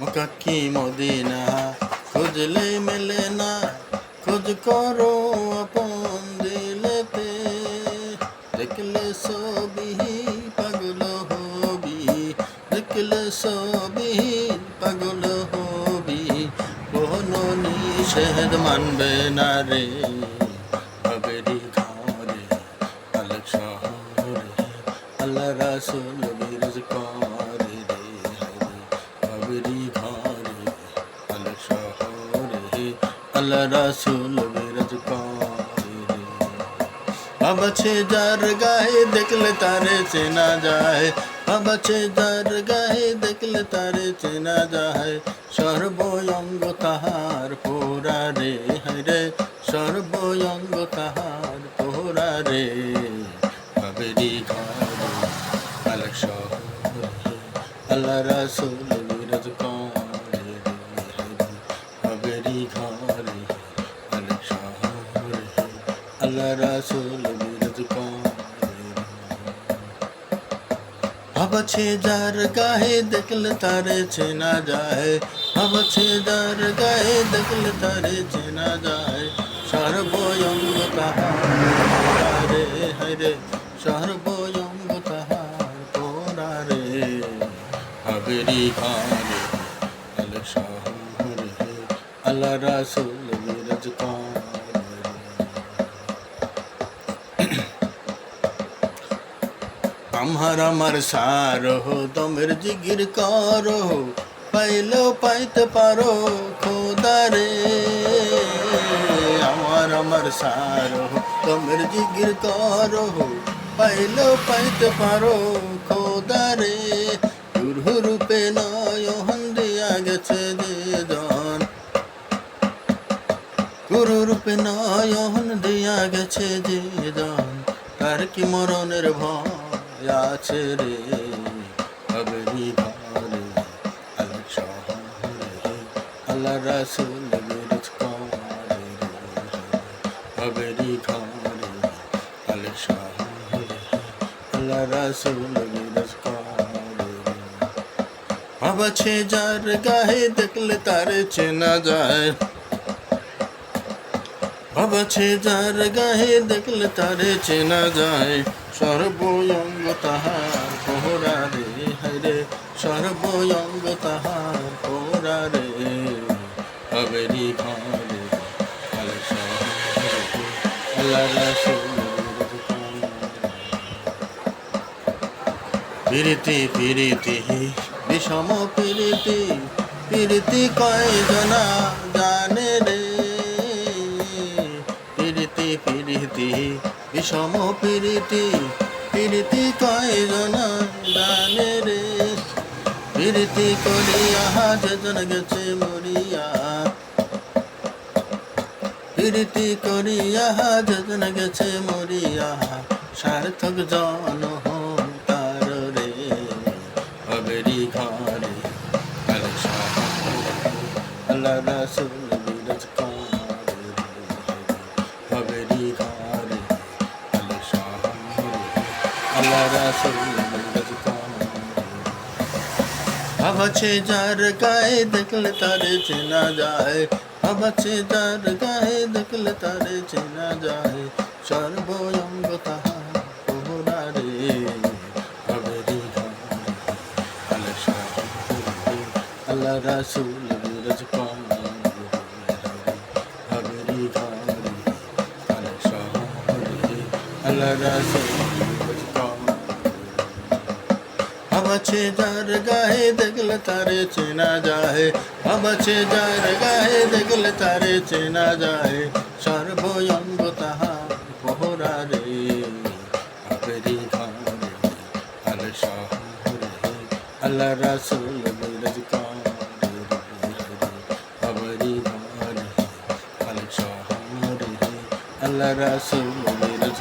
Mecca Medina খুঁজলে মেলে না, খোঁজ করো আপন দিলেতে। দেখলে সবই পাগল হবি, দেখলে সবই পাগল হবি। কোনো নিষেধ মানবে না রে বাবেরি ঘরে আলেক শহরে, আল্লাহ রাসুল বিরাজ করে আল্লাহ রাসুল বিরাজ করে। যার গায়ে দেখলে তারে চেনা যায়। বাবাছে যার গায়ে দেখলে তারে চেনা যায়। সর্বঙ্গ তাহার পোরা রে হায়রে সর্বঙ্গ তাহার পোরা রে। বাবেরি ঘরে আল্লাহ রাসুল রাসুল বিরাজ যার গায়ে দেখলে তারে চেনা যায় ভাবছে যার গায়ে দেখলে তারে চেনা যায় সর্বঙ্গ তাহার হরে সর্বঙ্গ তাহার তোরা রে হাবেরি ঘরে আল্লাহ শহরে আল্লাহ রাসুল বিরাজ করে আমার আমার সারো তোমের জিগির করো পাইলেও পাইতে পারো খোদারে আমার আমার সারো তোমের জিগির করো পাইলেও পাইতে পারো খোদারে দুর্হ রূপে নয়ন দিয়া গেছে যে জন গুরু রূপে নয়ন দিয়া গেছে যে জন তার কি মরণের ভয় আছে রে হবেরি ঘরে আল্লাহ শহরে, আল্লাহ রাসুল বিরজ করে হবেরি ঘরে আল্লাহ শহরে, আল্লাহ রাসুল বিরজ ভাবছে যার গায়ে দেখলে তারে চেনা যায়। ভাবছে যার গায়ে দেখলে তারে চেনা যায়। সর্বঙ্গ তাহার পোহরা রে হরে সর্বঙ্গ তাহার পোহরা রে হবেরি রাসূল প্রীতি প্রীতি বিষম প্রীতি প্রীতি কয়জনা জানে? প্রীতি, বিষম প্রীতি প্রীতি কয়জনা জানে রে। প্রীতি করিয়া যেজন গেছে মরিয়া। প্রীতি করিয়া যেজন গেছে মরিয়া। সার্থক জন রে। ঘরে আল্লাহ রাসুল বিরাজ ভাবছে যার গায়ে দেখলে তারে চেনা যায় ভাবছে যার গায়ে দেখলে তারে চেনা যায় সর্বঙ্গ তাহার পোহরা রে হবেরি আল্লাহ রাসুল ঘরে আল্লাহ আল্লাহ রাসুল বিরাজ করে ভাবছে যার গায়ে দেখলে তারে চেনা যায়। ভাবছে যার গায়ে দেখলে তারে চেনা যায়। সর্বঙ্গ তাহার পোহরা রে। হাবেরি ঘরে আল্লাহ শহরে আল্লাহ রাসুল বিরাজ হাবেরি ঘরে আল্লাহ শহরে আল্লাহ রাসুল বিরাজ